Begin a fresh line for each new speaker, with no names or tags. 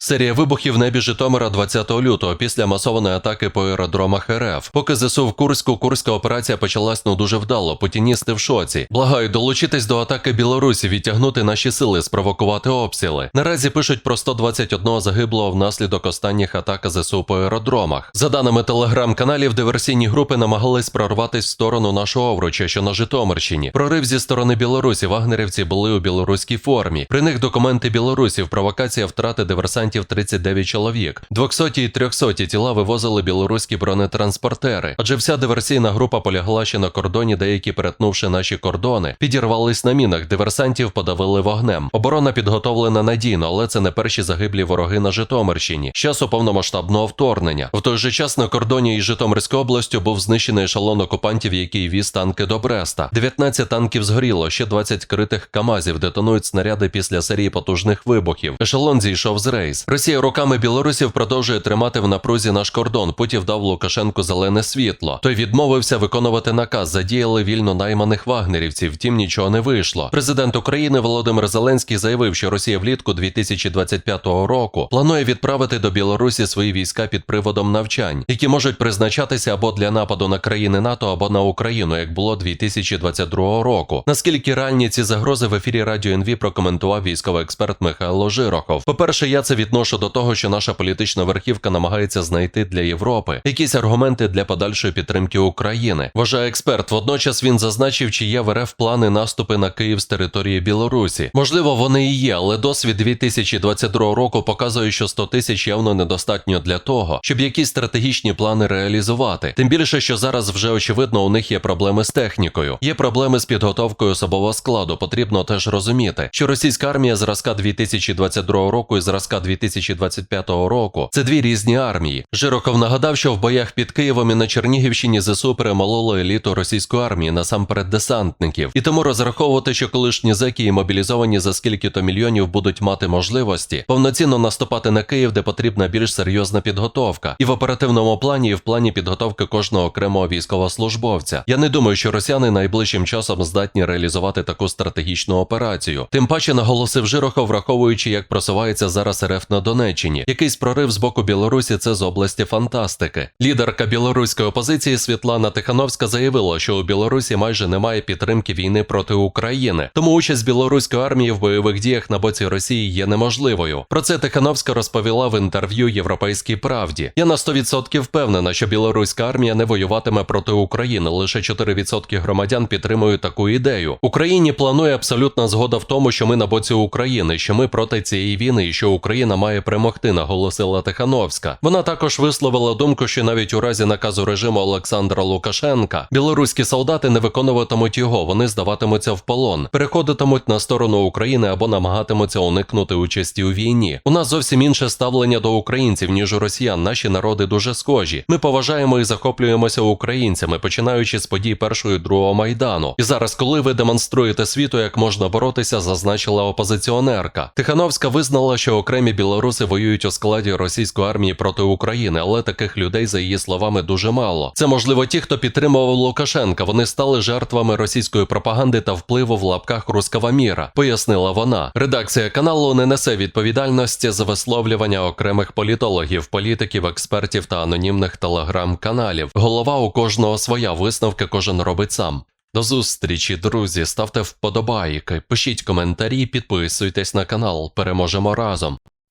Серія вибухів в небі Житомира 20 лютого після масованої атаки по аеродромах РФ. Поки ЗСУ в Курську, курська операція почалась ну дуже вдало. Путіністи в шоці. Благаю, долучитись до атаки Білорусі, відтягнути наші сили, спровокувати обстріли. Наразі пишуть про 121 загиблого внаслідок останніх атак ЗСУ по аеродромах. За даними телеграм-каналів, диверсійні групи намагались прорватись в сторону нашого Овруча, що на Житомирщині. Прорив зі сторони Білорусі вагнерівці були у білоруській формі. При них документи білорусів, провокація втрати диверсантів 39 чоловік. 200 і 300 тіла вивозили білоруські бронетранспортери. Адже вся диверсійна група полягла ще на кордоні, деякі перетнувши наші кордони, підірвались на мінах. Диверсантів подавили вогнем. Оборона підготовлена надійно, але це не перші загиблі вороги на Житомирщині. Часу повномасштабного вторгнення. В той же час на кордоні із Житомирською областю був знищений ешелон окупантів, який віз танки до Бреста. 19 танків згоріло, ще 20 критих камазів детонують снаряди після серії потужних вибухів. Ешелон зійшов з рейс. Росія руками білорусів продовжує тримати в напрузі наш кордон. Путін дав Лукашенку зелене світло. Той відмовився виконувати наказ. Задіяли вільно найманих вагнерівців. Втім, нічого не вийшло. Президент України Володимир Зеленський заявив, що Росія влітку 2025 року планує відправити до Білорусі свої війська під приводом навчань, які можуть призначатися або для нападу на країни НАТО, або на Україну, як було 2022 року. Наскільки реальні ці загрози в ефірі Радіо НВ прокоментував військовий експерт Михайло Жирохов. По-перше, я це відношу до того, що наша політична верхівка намагається знайти для Європи якісь аргументи для подальшої підтримки України. Вважає експерт. Водночас він зазначив, чи є в РФ плани наступи на Київ з території Білорусі. Можливо, вони і є, але досвід 2022 року показує, що 100 тисяч явно недостатньо для того, щоб якісь стратегічні плани реалізувати. Тим більше, що зараз вже очевидно у них є проблеми з технікою, є проблеми з підготовкою особового складу. Потрібно теж розуміти, що російська армія зразка 2022 року і зразка 2025 року це дві різні армії. Жироков нагадав, що в боях під Києвом і на Чернігівщині ЗСУ перемололо еліту російської армії, насамперед десантників, і тому розраховувати, що колишні зеки і мобілізовані за скільки то мільйонів будуть мати можливості повноцінно наступати на Київ, де потрібна більш серйозна підготовка, і в оперативному плані, і в плані підготовки кожного окремого військовослужбовця. Я не думаю, що росіяни найближчим часом здатні реалізувати таку стратегічну операцію. Тим паче наголосив Жирохов, враховуючи, як просувається зараз РФ на Донеччині. Якийсь прорив з боку Білорусі це з області фантастики. Лідерка білоруської опозиції Світлана Тихановська заявила, що у Білорусі майже немає підтримки війни проти України, тому участь білоруської армії в бойових діях на боці Росії є неможливою. Про це Тихановська розповіла в інтерв'ю Європейській правді. Я на 100% впевнена, що білоруська армія не воюватиме проти України. Лише 4% громадян підтримують таку ідею. Україні планує абсолютна згода в тому, що ми на боці України, що ми проти цієї війни і що Україна має перемогти, наголосила Тихановська. Вона також висловила думку, що навіть у разі наказу режиму Олександра Лукашенка білоруські солдати не виконуватимуть його, вони здаватимуться в полон, переходитимуть на сторону України або намагатимуться уникнути участі у війні. У нас зовсім інше ставлення до українців ніж у росіян. Наші народи дуже схожі. Ми поважаємо і захоплюємося українцями, починаючи з подій першого і другого майдану. І зараз, коли ви демонструєте світу, як можна боротися, зазначила опозиціонерка. Тихановська визнала, що окремі білоруси воюють у складі російської армії проти України, але таких людей, за її словами, дуже мало. Це можливо ті, хто підтримував Лукашенка. Вони стали жертвами російської пропаганди та впливу в лапках руского міра, пояснила вона. Редакція каналу не несе відповідальності за висловлювання окремих політологів, політиків, експертів та анонімних телеграм-каналів. Голова у кожного своя висновки кожен робить сам. До зустрічі, друзі. Ставте вподобайки, пишіть коментарі, підписуйтесь на канал. Переможемо разом.